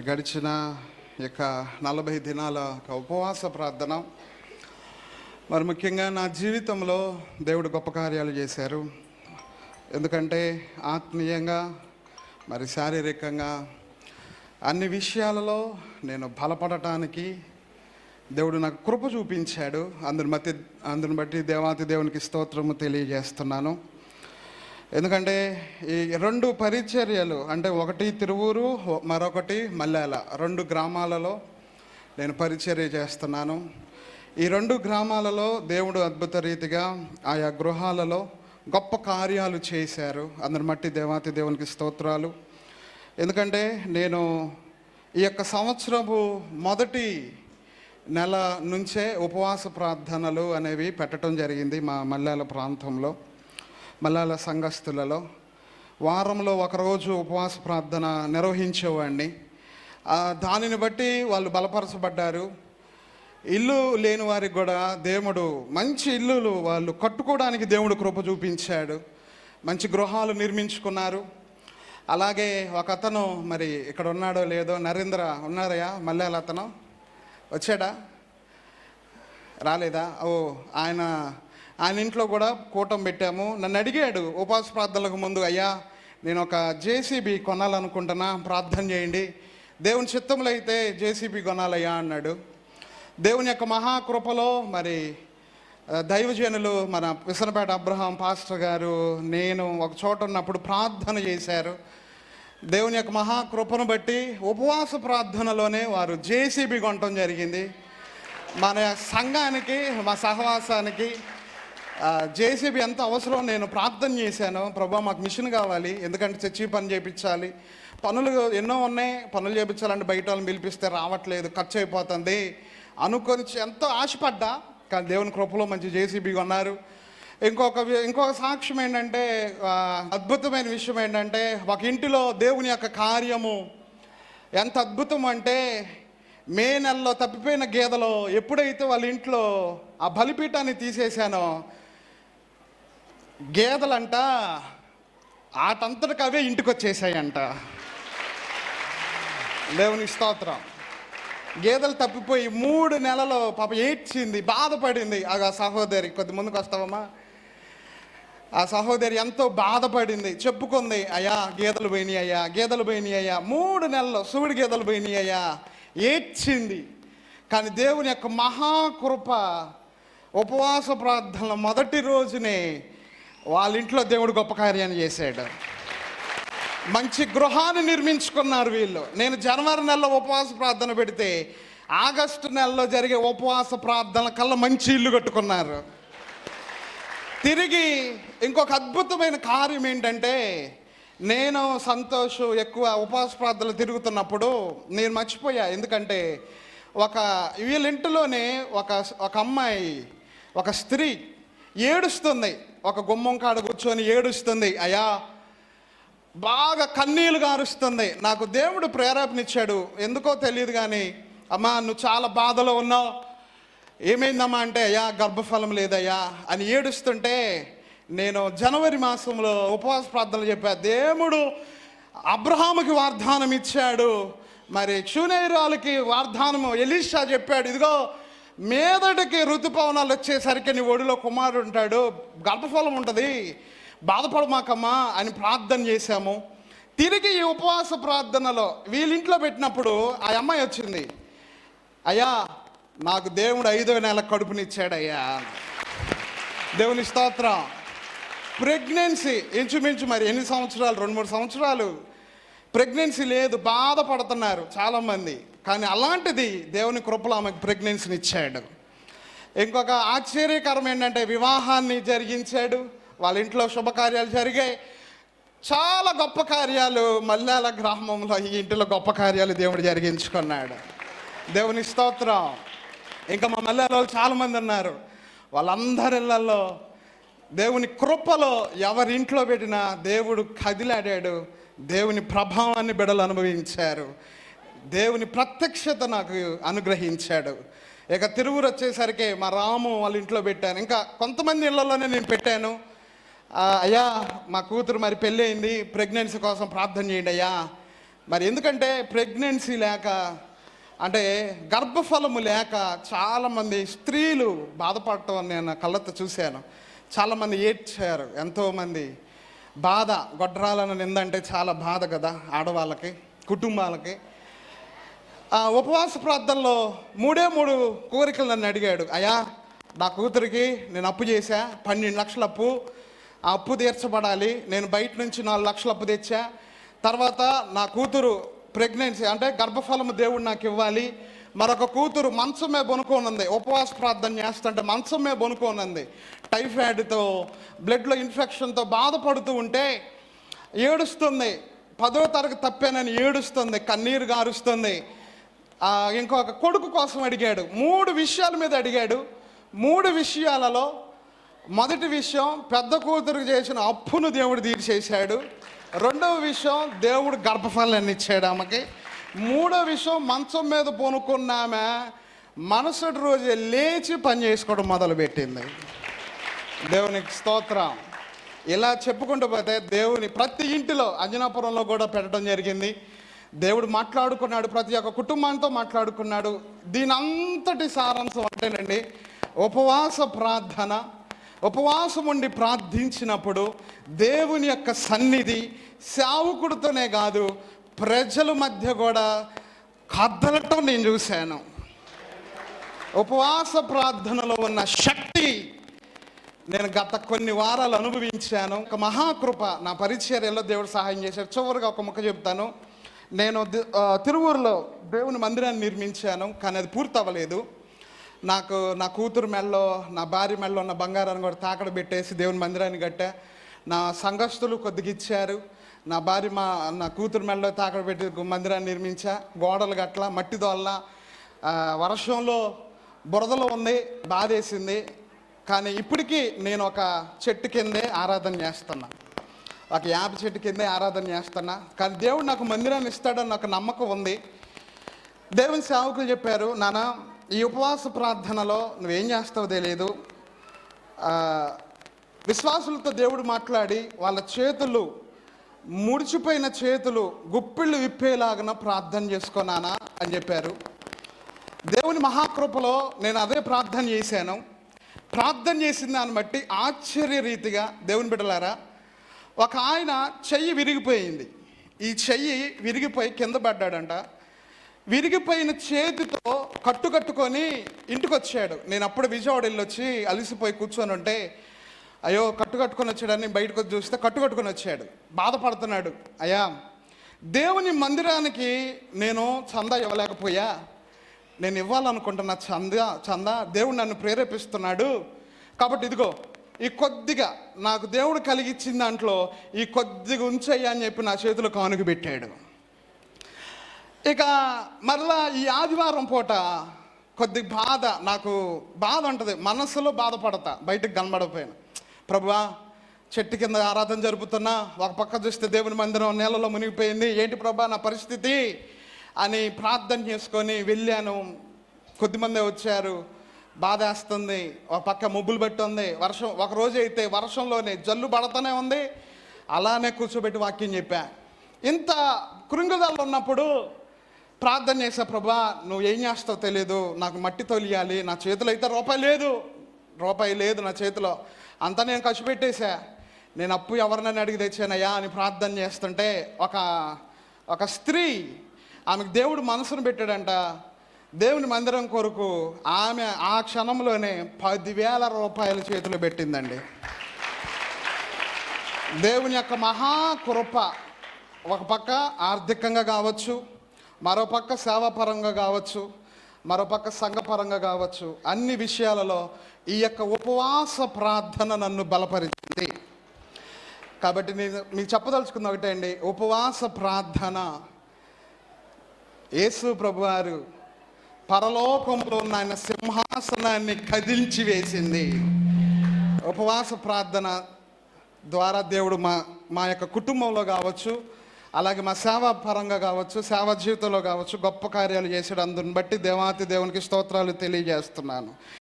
గడిచిన యొక్క నలభై దినాల ఒక ఉపవాస ప్రార్థన. మరి ముఖ్యంగా నా జీవితంలో దేవుడు గొప్ప కార్యాలు చేశారు. ఎందుకంటే ఆత్మీయంగా మరి శారీరకంగా అన్ని విషయాలలో నేను బలపడటానికి దేవుడు నాకు కృప చూపించాడు. అందుని బట్టి అందుని బట్టి దేవాతి దేవునికి స్తోత్రము తెలియజేస్తున్నాను. ఎందుకంటే ఈ రెండు పరిచర్యలు అంటే ఒకటి తిరువూరు మరొకటి మల్లాల. రెండు గ్రామాలలో నేను పరిచర్య చేస్తున్నాను. ఈ రెండు గ్రామాలలో దేవుడు అద్భుత రీతిగా ఆయా గృహాలలో గొప్ప కార్యాలు చేశారు. అందరి మట్టి దేవాతి దేవునికి స్తోత్రాలు. ఎందుకంటే నేను ఈ యొక్క సంవత్సరపు మొదటి నెల నుంచే ఉపవాస ప్రార్థనలు అనేవి పెట్టడం జరిగింది మా మల్లాల ప్రాంతంలో. మల్లాల సంఘస్థులలో వారంలో ఒకరోజు ఉపవాస ప్రార్థన నిర్వహించేవాడిని. దానిని బట్టి వాళ్ళు బలపరచబడ్డారు. ఇల్లు లేని వారికి కూడా దేవుడు మంచి ఇల్లులు వాళ్ళు కట్టుకోవడానికి దేవుడు కృప చూపించాడు. మంచి గృహాలు నిర్మించుకున్నారు. అలాగే ఒక అతను మరి ఇక్కడ ఉన్నాడో లేదో నరేంద్ర ఉన్నారయ్యా? మల్లెల అతను వచ్చాడా? రాలేదా? ఓ ఆయన ఆయన ఇంట్లో కూడా కూటం పెట్టాము. నన్ను అడిగాడు ఉపవాస ప్రార్థనలకు ముందు అయ్యా నేను ఒక జేసీబీ కొనాలనుకుంటున్నా ప్రార్థన చేయండి. దేవుని చిత్తములు అయితే జేసీబీ కొనాలయ్యా అన్నాడు. దేవుని యొక్క మహాకృపలో మరి దైవజనులు మన విసనపేట అబ్రహాం పాస్టర్ గారు నేను ఒక చోట ఉన్నప్పుడు ప్రార్థన చేశారు. దేవుని యొక్క మహాకృపను బట్టి ఉపవాస ప్రార్థనలోనే వారు జేసీబీ కొనటం జరిగింది. మన సంఘానికి మా సహవాసానికి జేసీబీ ఎంత అవసరం నేను ప్రార్థన చేశాను. ప్రభా మాకు మిషన్ కావాలి ఎందుకంటే చర్చి పని చేయించాలి పనులు ఎన్నో ఉన్నాయి పనులు చేయించాలంటే బయట వాళ్ళని పిలిపిస్తే రావట్లేదు ఖర్చు అయిపోతుంది అనుకొని ఎంతో ఆశపడ్డా కానీ దేవుని కృపలో మంచి జేసీబీ కొన్నారు. ఇంకొక ఇంకొక సాక్ష్యం ఏంటంటే అద్భుతమైన విషయం ఏంటంటే ఒక ఇంటిలో దేవుని యొక్క కార్యము ఎంత అద్భుతం అంటే మే నెలలో తప్పిపోయిన గేదెలో ఎప్పుడైతే వాళ్ళ ఇంట్లో ఆ బలిపీఠాన్ని తీసేశానో గేదలంట ఆటంతటికి అవే ఇంటికి వచ్చేసాయంట దేవుని స్తోత్రం. గేదెలు తప్పిపోయి మూడు నెలలు పాప ఏడ్చింది బాధపడింది. ఆ సహోదరి కొద్ది ముందుకు వస్తావమ్మా. ఆ సహోదరి ఎంతో బాధపడింది చెప్పుకుంది అయ్యా గేదెలు పోయినాయి అయ్యా గేదెలు పోయినాయి అయ్యా మూడు నెలలు శివుడి గేదెలు పోయినాయి అయ్యా ఏడ్చింది. కానీ దేవుని యొక్క మహాకృప ఉపవాస ప్రార్థనల మొదటి రోజునే వాళ్ళ ఇంట్లో దేవుడు గొప్ప కార్యాన్ని చేశాడు. మంచి గృహాన్ని నిర్మించుకున్నారు వీళ్ళు. నేను జనవరి నెలలో ఉపవాస ప్రార్థన పెడితే ఆగస్టు నెలలో జరిగే ఉపవాస ప్రార్థన కల్లా మంచి ఇల్లు కట్టుకున్నారు. తిరిగి ఇంకొక అద్భుతమైన కార్యం ఏంటంటే నేను సంతోష్ ఎక్కువ ఉపవాస ప్రార్థనలు తిరుగుతున్నప్పుడు నేను మర్చిపోయా. ఎందుకంటే ఒక వీళ్ళ ఇంటిలోనే ఒక ఒక అమ్మాయి ఒక స్త్రీ ఏడుస్తుంది. ఒక గుమ్మం కాడ కూర్చొని ఏడుస్తుంది అయ్యా బాగా కన్నీలు గారుస్తుంది. నాకు దేవుడు ప్రేరేపణిచ్చాడు. ఎందుకో తెలియదు కానీ అమ్మా నువ్వు చాలా బాధలో ఉన్నావు. ఏమైందమ్మా అంటే అయ్యా గర్భఫలం లేదయ్యా అని ఏడుస్తుంటే నేను జనవరి మాసంలో ఉపవాస ప్రార్థనలు చెప్పా. దేవుడు అబ్రహాముకి వాగ్దానం ఇచ్చాడు మరి క్షునేరాలకి వాగ్దానము. ఎలీషా చెప్పాడు ఇదిగో మీదటికి ఋతుపవనాలు వచ్చేసరికి నీ ఒడిలో కుమారుడు ఉంటాడు. గర్భఫలం ఉంటుంది. బాధపడమాకమ్మా అని ప్రార్థన చేశాము. తిరిగి ఈ ఉపవాస ప్రార్థనలో వీళ్ళింట్లో పెట్టినప్పుడు ఆ అమ్మాయి వచ్చింది. అయ్యా నాకు దేవుడు ఐదో నెల కడుపునిచ్చాడయ్యా. దేవుని స్తోత్రం. ప్రెగ్నెన్సీ ఇంచుమించు మరి ఎన్ని సంవత్సరాలు? రెండు మూడు సంవత్సరాలు. ప్రెగ్నెన్సీ లేదు బాధపడుతున్నారు చాలామంది. కానీ అలాంటిది దేవుని కృపలో ఆమెకు ప్రెగ్నెన్సీని ఇచ్చాడు. ఇంకొక ఆశ్చర్యకరం ఏంటంటే వివాహాన్ని జరిగించాడు. వాళ్ళ ఇంట్లో శుభకార్యాలు జరిగాయి. చాలా గొప్ప కార్యాలు మల్లాల గ్రామంలో ఈ ఇంటిలో గొప్ప కార్యాలు దేవుడు జరిగించుకున్నాడు. దేవుని స్తోత్రం. ఇంకా మా మల్యాలలో చాలామంది ఉన్నారు. వాళ్ళందరిళ్ళల్లో దేవుని కృపలో ఎవరి ఇంట్లో పెట్టినా దేవుడు కదిలాడాడు. దేవుని ప్రభావాన్ని బిడలు అనుభవించారు. దేవుని ప్రత్యక్షత నాకు అనుగ్రహించాడు. ఇక తిరువురు వచ్చేసరికి మా రాము వాళ్ళ ఇంట్లో పెట్టాను. ఇంకా కొంతమంది ఇళ్ళలోనే నేను పెట్టాను. అయ్యా మా కూతురు మరి పెళ్ళి అయింది ప్రెగ్నెన్సీ కోసం ప్రార్థన చేయండి అయ్యా. మరి ఎందుకంటే ప్రెగ్నెన్సీ లేక అంటే గర్భఫలము లేక చాలామంది స్త్రీలు బాధపడటం నేను నా కళ్ళతో చూశాను. చాలామంది ఏడ్చారు. ఎంతోమంది బాధ గొడ్రాలను నిందంటే చాలా బాధ కదా ఆడవాళ్ళకి కుటుంబాలకి. ఆ ఉపవాస ప్రార్థనలో మూడే మూడు కోరికలు నన్ను అడిగాడు. అయ్యా నా కూతురికి నేను అప్పు చేశా పన్నెండు లక్షల అప్పు. ఆ అప్పు తీర్చబడాలి. నేను బయట నుంచి నాలుగు లక్షల అప్పు తెచ్చా. తర్వాత నా కూతురు ప్రెగ్నెన్సీ అంటే గర్భఫలము దేవుడు నాకు ఇవ్వాలి. మరొక కూతురు మంచమే బొనుకోనుంది. ఉపవాస ప్రార్థన చేస్తుంటే మంచమే బొనుకోనుంది. టైఫాయిడ్తో బ్లడ్లో ఇన్ఫెక్షన్తో బాధపడుతూ ఉంటే ఏడుస్తుంది. పదో తరగతి తప్పేనని ఏడుస్తుంది. కన్నీరు గారుస్తుంది. ఇంకొక కొడుకు కోసం అడిగాడు. మూడు విషయాల మీద అడిగాడు. మూడు విషయాలలో మొదటి విషయం పెద్ద కూతురు చేసిన అప్పును దేవుడు తీర్చేశాడు. రెండవ విషయం దేవుడు గర్భఫలాన్ని ఇచ్చాడు ఆమెకి. మూడో విషయం మంచం మీద పొనుకున్నామె మనసటి రోజే లేచి పని చేసుకోవడం మొదలుపెట్టింది. దేవునికి స్తోత్రం. ఇలా చెప్పుకుంటూ పోతే దేవుని ప్రతి ఇంటిలో అంజనాపురంలో కూడా పెట్టడం జరిగింది. దేవుడు మాట్లాడుకున్నాడు ప్రతి ఒక్క కుటుంబంతో మాట్లాడుకున్నాడు. దీని అంతటి సారాంశం అంటేనండి ఉపవాస ప్రార్థన. ఉపవాసం ఉండి ప్రార్థించినప్పుడు దేవుని యొక్క సన్నిధి సేవకుడితోనే కాదు ప్రజల మధ్య కూడా కదలటం నేను చూశాను. ఉపవాస ప్రార్థనలో ఉన్న శక్తి నేను గత కొన్ని వారాలు అనుభవించాను. ఒక మహాకృప నా పరిచర్యలో దేవుడు సహాయం చేశారు చివరిగా ఒక ముక్క చెప్తాను. నేను తిరువూరులో దేవుని మందిరాన్ని నిర్మించాను కానీ అది పూర్తి అవ్వలేదు నాకు నా కూతురు మెల్లో నా భార్య మెల్లో ఉన్న బంగారాన్ని కూడా తాకడ పెట్టేసి దేవుని మందిరాన్ని కట్టా. నా సంఘస్థులు కొద్దిగా ఇచ్చారు. నా భార్య మా నా కూతురు మెడలో తాకడ పెట్టి మందిరాన్ని నిర్మించా. గోడలు గట్ల మట్టి దోళ్ళ వర్షంలో బురదలో ఉంది బాధేసింది. కానీ ఇప్పటికీ నేను ఒక చెట్టు కిందే ఆరాధన చేస్తున్నా. ఒక యాప చెట్టు కిందే ఆరాధన చేస్తున్నా. కానీ దేవుడు నాకు మందిరాన్ని ఇస్తాడని నాకు నమ్మకం ఉంది. దేవుని సేవకులు చెప్పారు నాన్న ఈ ఉపవాస ప్రార్థనలో నువ్వేం చేస్తావో తెలియదు విశ్వాసులతో దేవుడు మాట్లాడి వాళ్ళ చేతులు ముడిచిపోయిన చేతులు గుప్పిళ్ళు విప్పేలాగా ప్రార్థన చేసుకున్నానా అని చెప్పారు. దేవుని మహాకృపలో నేను అదే ప్రార్థన చేశాను. ప్రార్థన చేసిన దాన్ని బట్టి ఆశ్చర్య రీతిగా దేవుని బిడ్డలారా ఒక ఆయన చెయ్యి విరిగిపోయింది. ఈ చెయ్యి విరిగిపోయి కింద పడ్డాడంట. విరిగిపోయిన చేతితో కట్టు కట్టుకొని ఇంటికి వచ్చాడు నేను అప్పుడు విజయవాడ వెళ్ళి వచ్చి అలిసిపోయి కూర్చొని ఉంటే అయ్యో కట్టు కట్టుకొని వచ్చాడని బయటకు చూస్తే కట్టు కట్టుకొని వచ్చాడు. బాధపడుతున్నాడు. అయ్యా దేవుని మందిరానికి నేను చందా ఇవ్వలేకపోయా? నేను ఇవ్వాలనుకుంటున్న చంద చందా దేవుడు నన్ను ప్రేరేపిస్తున్నాడు. కాబట్టి ఇదిగో ఈ కొద్దిగా నాకు దేవుడు కలిగిచ్చిన దాంట్లో ఈ కొద్దిగా ఉంచయ్యా అని చెప్పి నా చేతిలో కానుక పెట్టాడు. ఇక మరలా ఈ ఆదివారం పూట కొద్ది బాధ నాకు బాధ ఉంటుంది. మనసులో బాధపడతా బయటకు కనబడకపోయినా. ప్రభువా చెట్టు కింద ఆరాధన జరుపుతున్నా ఒక పక్క చూస్తే దేవుని మందిరం నేలలో మునిగిపోయింది. ఏంటి ప్రభా నా పరిస్థితి? అని ప్రార్థన చేసుకొని వెళ్ళాను. కొద్దిమంది వచ్చారు. బాధేస్తుంది ఒక పక్క ముబ్బులు పెట్టుంది. వర్షం ఒక రోజు అయితే వర్షంలోనే జల్లు పడతానే ఉంది. అలానే కూర్చోబెట్టి వాక్యం చెప్పా. ఇంత కృంగుదల ఉన్నప్పుడు ప్రార్థన చేసా ప్రభా నువ్వు ఏం చేస్తావు తెలియదు నాకు మట్టి తొలియాలి. నా చేతిలో అయితే రూపాయి లేదు. రూపాయి లేదు నా చేతిలో. అంతా నేను ఖర్చు పెట్టేశా. నేను అప్పు ఎవరినైనా అడిగి తెచ్చానయ్యా అని ప్రార్థన చేస్తుంటే ఒక ఒక స్త్రీ ఆమెకు దేవుడు మనసును పెట్టాడంట. దేవుని మందిరం కొరకు ఆమె ఆ క్షణంలోనే పదివేల రూపాయల చేతిలో పెట్టిందండి. దేవుని యొక్క మహాకృప ఒక పక్క ఆర్థికంగా కావచ్చు మరో పక్క సేవాపరంగా కావచ్చు మరోపక్క సంఘపరంగా కావచ్చు అన్ని విషయాలలో ఈ యొక్క ఉపవాస ప్రార్థన నన్ను బలపరిచింది. కాబట్టి నేను మీకు చెప్పదలుచుకున్న ఒకటే అండి ఉపవాస ప్రార్థన. యేసు ప్రభువారు పరలోకంలో ఉన్న ఆయన సింహాసనాన్ని కదిల్చి వేసింది. ఉపవాస ప్రార్థన ద్వారా దేవుడు మా మా యొక్క కుటుంబంలో కావచ్చు అలాగే మా సేవా పరంగా కావచ్చు సేవా జీవితంలో కావచ్చు గొప్ప కార్యాలు చేసాడు అందుని బట్టి దేవాతి దేవునికి స్తోత్రాలు తెలియజేస్తున్నాను.